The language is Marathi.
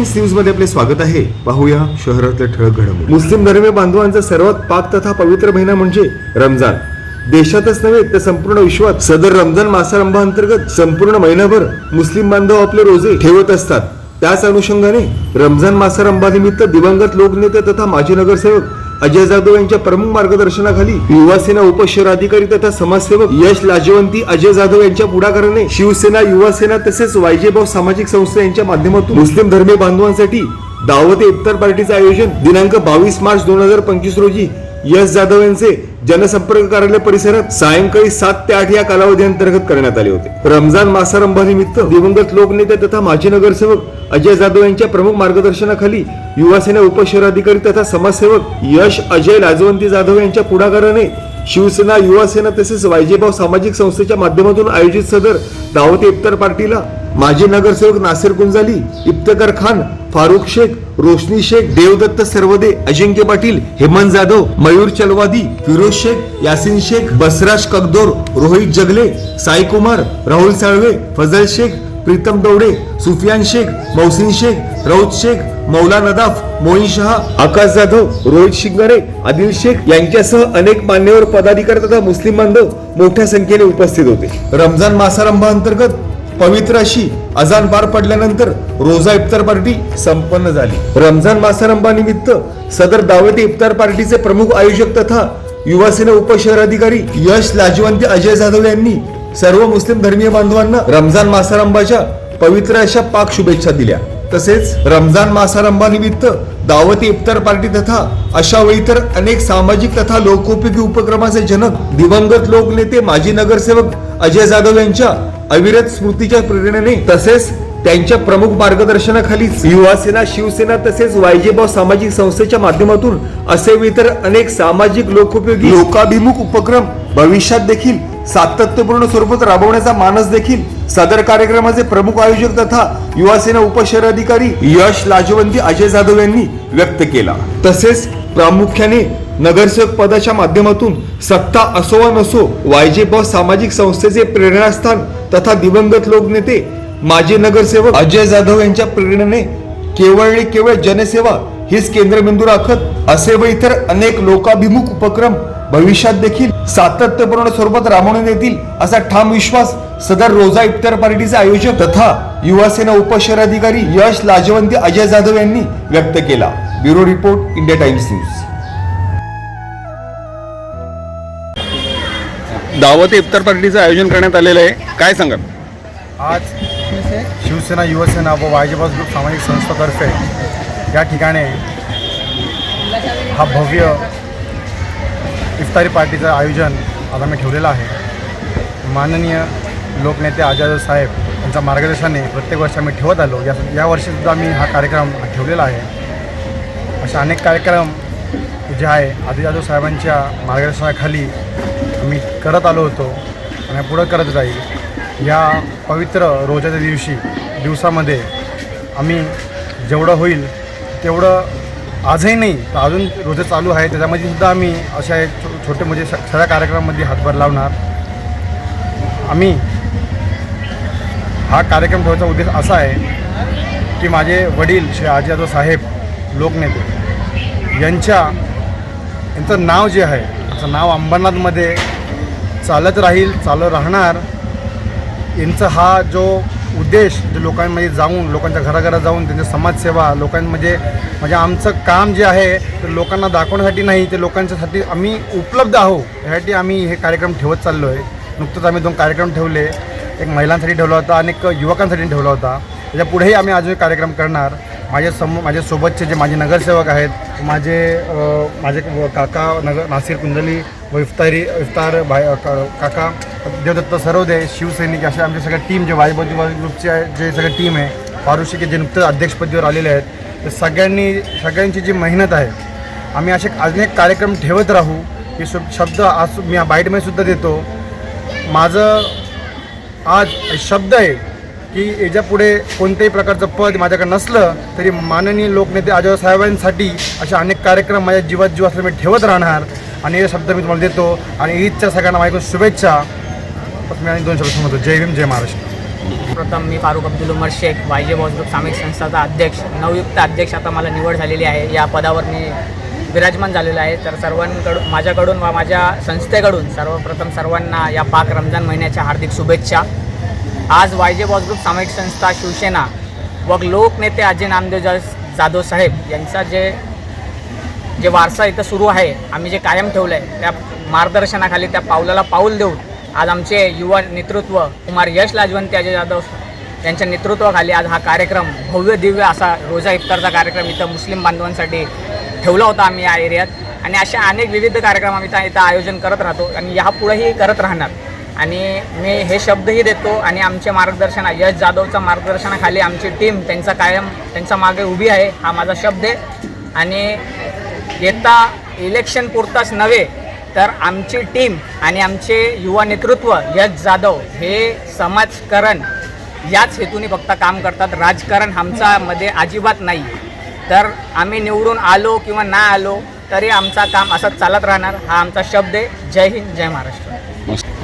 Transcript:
टाइम्स न्यूजमध्ये आपले स्वागत आहे. पाहूया शहरातल्या ठळक घडामोडी. मुस्लिम धर्मीय बांधवांचा सर्वात पाक तथा पवित्र महिना म्हणजे रमजान. देशातच नव्हे तर संपूर्ण विश्वात. सदर रमजान मासारंभाअंतर्गत संपूर्ण महिनाभर मुस्लिम बांधव आपले रोजे ठेवत असतात. त्याच अनुषंगाने रमजान मासारंभानिमित्त दिवंगत लोकनेते तथा माजी नगरसेवक अजय जाधव यांच्या प्रमुख मार्गदर्शनाखाली युवासेना उपशहराधिकारी तथा समाजसेवक यश लाजवंती अजय जाधव यांच्या पुढाकाराने शिवसेना युवासेना तसेच वायजेभाव सामाजिक संस्था यांच्या माध्यमातून मुस्लिम धर्मीय बांधवांसाठी दावत इफ्तार पार्टीचे आयोजन दिनांक बावीस मार्च दोन हजार पंचवीस रोजी यश जाधव यांचे जनसंपर्क कार्यालय परिसरात सायंकाळी सात ते आठ या कालावधी अंतर्गत करण्यात आले होते. रमजान मासारंभानिमित्त दिवंगत लोकनेते तथा माजी नगरसेवक अजय जाधव यांच्या प्रमुख मार्गदर्शनाखाली युवासेना उपशहराधिकारी तथा समाजसेवक यश अजय लाजवंती जाधव यांच्या पुढाकाराने शिवसेना युवासेना तसेच वायजेभाव सामाजिक संस्थेच्या माध्यमातून आयोजित सदर दावते इफ्तार पार्टीला माजी नगरसेवक नासिर कुंजाली इफ्तेकार खान फारुख शेख रोशनी शेख देवदत्त सर्वदे अजिंक्य पाटील हेमंत जाधव मयूर चलवादी फिरोज शेख यासिन शेख बसराज कगदोर रोहित जगले साई कुमार राहुल साळवे फजल शेख प्रीतम दौडे सुफियान शेख मौसिन शेख रौद शेख मौला नदाफ मोईन शहा आकाश जाधव रोहित शिंगारे आदिल शेख यांच्यासह अनेक मान्यवर पदाधिकारी तथा मुस्लिम बांधव मोठ्या संख्येने उपस्थित होते. रमजान मासारंभा अंतर्गत पवित्र अशी अजान पार पडल्यानंतर रोजा इफ्तार पार्टी संपन्न झाली. रमजान मासारंभानिमित्त सदर दावती इफ्तार पार्टीचे प्रमुख आयोजक तथा युवासेना उपशहराधिकारी यश लाजवंती अजय जाधव यांनी सर्व मुस्लिम धर्मीय बांधवांना रमजान मासारंभाच्या पवित्र अशा पाक शुभेच्छा दिल्या. तसेच रमजान मासारंभानिमित्त दावती इफ्तार पार्टी तथा अशा वेळी तर अनेक सामाजिक तथा लोकोपयोगी उपक्रमाचे जनक दिवंगत लोकनेते माजी नगरसेवक अजय जाधव यांच्या अविरत स्मृतीच्या प्रेरणेने तसेच त्यांच्या प्रमुख मार्गदर्शनाखाली युवासेना शिवसेना तसेच वायजेभाव सामाजिक संस्थेच्या माध्यमातून असे इतर अनेक सामाजिक लोकोपयोगी लोकाभिमुख उपक्रम भविष्यात देखील सातत्यपूर्ण स्वरूपात राबवण्याचा मानस देखील सदर कार्यक्रमाचे प्रमुख आयोजक तथा युवासेना उपशहराधिकारी यश लाजवंती अजय जाधव यांनी व्यक्त केला. तसेच प्रामुख्याने नगरसेवक पदाच्या माध्यमातून सत्ता असो वा नसो वायजेभाव सामाजिक संस्थेचे प्रेरणास्थान तथा दिवंगत लोकनेते माजी नगरसेवक अजय जाधव यांच्या प्रेरणेने केवळ आणि केवळ जनसेवा हीच केंद्रबिंदू राखत असे व इतर अनेक लोकाभिमुख उपक्रम भविष्यात देखील सातत्यपूर्ण स्वरूपात राबवण्यात येतील असा ठाम विश्वास सदर रोजा इफ्तार पार्टीचे आयोजक तथा युवासेना उपशहराधिकारी यश लाजवंती अजय जाधव यांनी व्यक्त केला. Bureau report India Times news. दावत इफ्तार पार्टीचं आयोजन करण्यात आलेलं आहे. काय सांगा आज शिवसेना युवसेना व वायजेबाज ग्रुप सामाजिक संस्थातर्फे या ठिकाणी हा भव्य इफ्तारी पार्टीचं आयोजन आज आम्ही ठेवलेलं आहे. माननीय लोकनेते आजाद साहेब यांच्या मार्गदर्शनाने प्रत्येक वर्षी आम्ही ठेवत आलो. या या वर्षीसुद्धा आम्ही हा कार्यक्रम ठेवलेला आहे. असे अनेक कार्यक्रम जे आहे आदी साहेबांच्या मार्गदर्शनाखाली आम्ही करत आलो होतो आणि पुढं करत राहील या पवित्र रोजाच्या दिवशी दिवसामध्ये आम्ही जेवढं होईल तेवढं आजही नाही तर अजून रोजे चालू आहे त्याच्यामध्ये सुद्धा आम्ही अशा छो छोटे म्हणजे सगळ्या कार्यक्रमामध्ये हातभार लावणार. आम्ही हा कार्यक्रम ठेवायचा उद्देश असा आहे की माझे वडील श्री आजी यादव साहेब लोकनेते यांच्या यांचं नाव जे आहे त्याचं नाव अंबरनाथमध्ये चालत राहील चालत राहणार. यांचा हा जो उद्देश जे लोकांमध्ये जाऊन लोकांच्या घराघरात जाऊन त्यांच्या समाजसेवा लोकांमध्ये म्हणजे आमचं काम जे आहे ते लोकांना दाखवण्यासाठी नाही ते लोकांच्यासाठी आम्ही उपलब्ध आहो यासाठी आम्ही हे कार्यक्रम ठेवत चाललो आहे नुकतंच आम्ही दोन कार्यक्रम ठेवले. एक महिलांसाठी ठेवला होता आणि एक युवकांसाठी ठेवला होता. त्याच्या पुढेही आम्ही अजून कार्यक्रम करणार. माझ्यासमोर माझ्यासोबतचे जे माझे नगरसेवक आहेत माझे माझे काका नगर नासिर कुंडली व इफ्तारी इफ्तार भाई का- काका देवदत्त सरोदे शिवसैनिक असे आमचे सगळ्या टीम जे वाईबोजी ग्रुपचे आहे जे सगळे टीम आहे फारुशी जे नुकतंच अध्यक्षपदीवर आलेले आहेत ते सगळ्यांनी सगळ्यांची जी मेहनत आहे आम्ही असे अनेक कार्यक्रम ठेवत राहू हे शब शब्द आज मी बाईटमध्ये सुद्धा देतो. माझं आज शब्द आहे की याच्यापुढे कोणत्याही प्रकारचं पद माझ्याकडे नसलं तरी माननीय लोकनेते आजोबा साहेबांसाठी असे अनेक कार्यक्रम माझ्या जीवात जीव असले मी ठेवत राहणार. आणि हे शब्द मी तुम्हाला देतो. आणि ईदच्या सगळ्यांना माझ्याकडून शुभेच्छा. मी आणि दोन शब्द सांगतो. जय भीम जय महाराष्ट्र. प्रथम मी Farooq Abdul Umar Shaikh YJ boss group संस्थाचा अध्यक्ष नवयुक्त अध्यक्ष आता मला निवड झालेली आहे. या पदावर मी विराजमान झालेलो आहे. तर सर्वांकडून माझ्याकडून व माझ्या संस्थेकडून सर्वप्रथम सर्वांना या पाक रमजान महिन्याच्या हार्दिक शुभेच्छा. आज वायजे बॉस ग्रुप सामायिक संस्था शिवसेना व लोकनेते अजय नामदेव जाधव साहेब यांचा जे जे वारसा इथं सुरू आहे आम्ही जे कायम ठेवलं आहे त्या मार्गदर्शनाखाली त्या पावलाला पाऊल देऊन आज आमचे युवा नेतृत्व कुमार यश लाजवंती अजय जाधव यांच्या नेतृत्वाखाली आज हा कार्यक्रम भव्य दिव्य असा रोजा इफ्तारचा कार्यक्रम इथं मुस्लिम बांधवांसाठी ठेवला होता आम्ही या एरियात. आणि अशा अनेक विविध कार्यक्रम आम्ही इथं इथं आयोजन करत राहतो आणि यापुढेही करत राहणार. आणि मी हे शब्दही देतो आणि आमचे मार्गदर्शन यश जाधवच्या मार्गदर्शनाखाली आमची टीम त्यांचा कायम त्यांच्या मागे उभी आहे हा माझा शब्द आहे. आणि येता इलेक्शन पुरताच नव्हे तर आमची टीम आणि आमचे युवा नेतृत्व यश जाधव हे समाजकारण याच हेतूने फक्त काम करतात. राजकारण आमच्यामध्ये अजिबात नाही. तर आम्ही निवडून आलो किंवा ना आलो तरी आमचा काम असंच चालत राहणार हा आमचा शब्द आहे. जय हिंद जय महाराष्ट्र.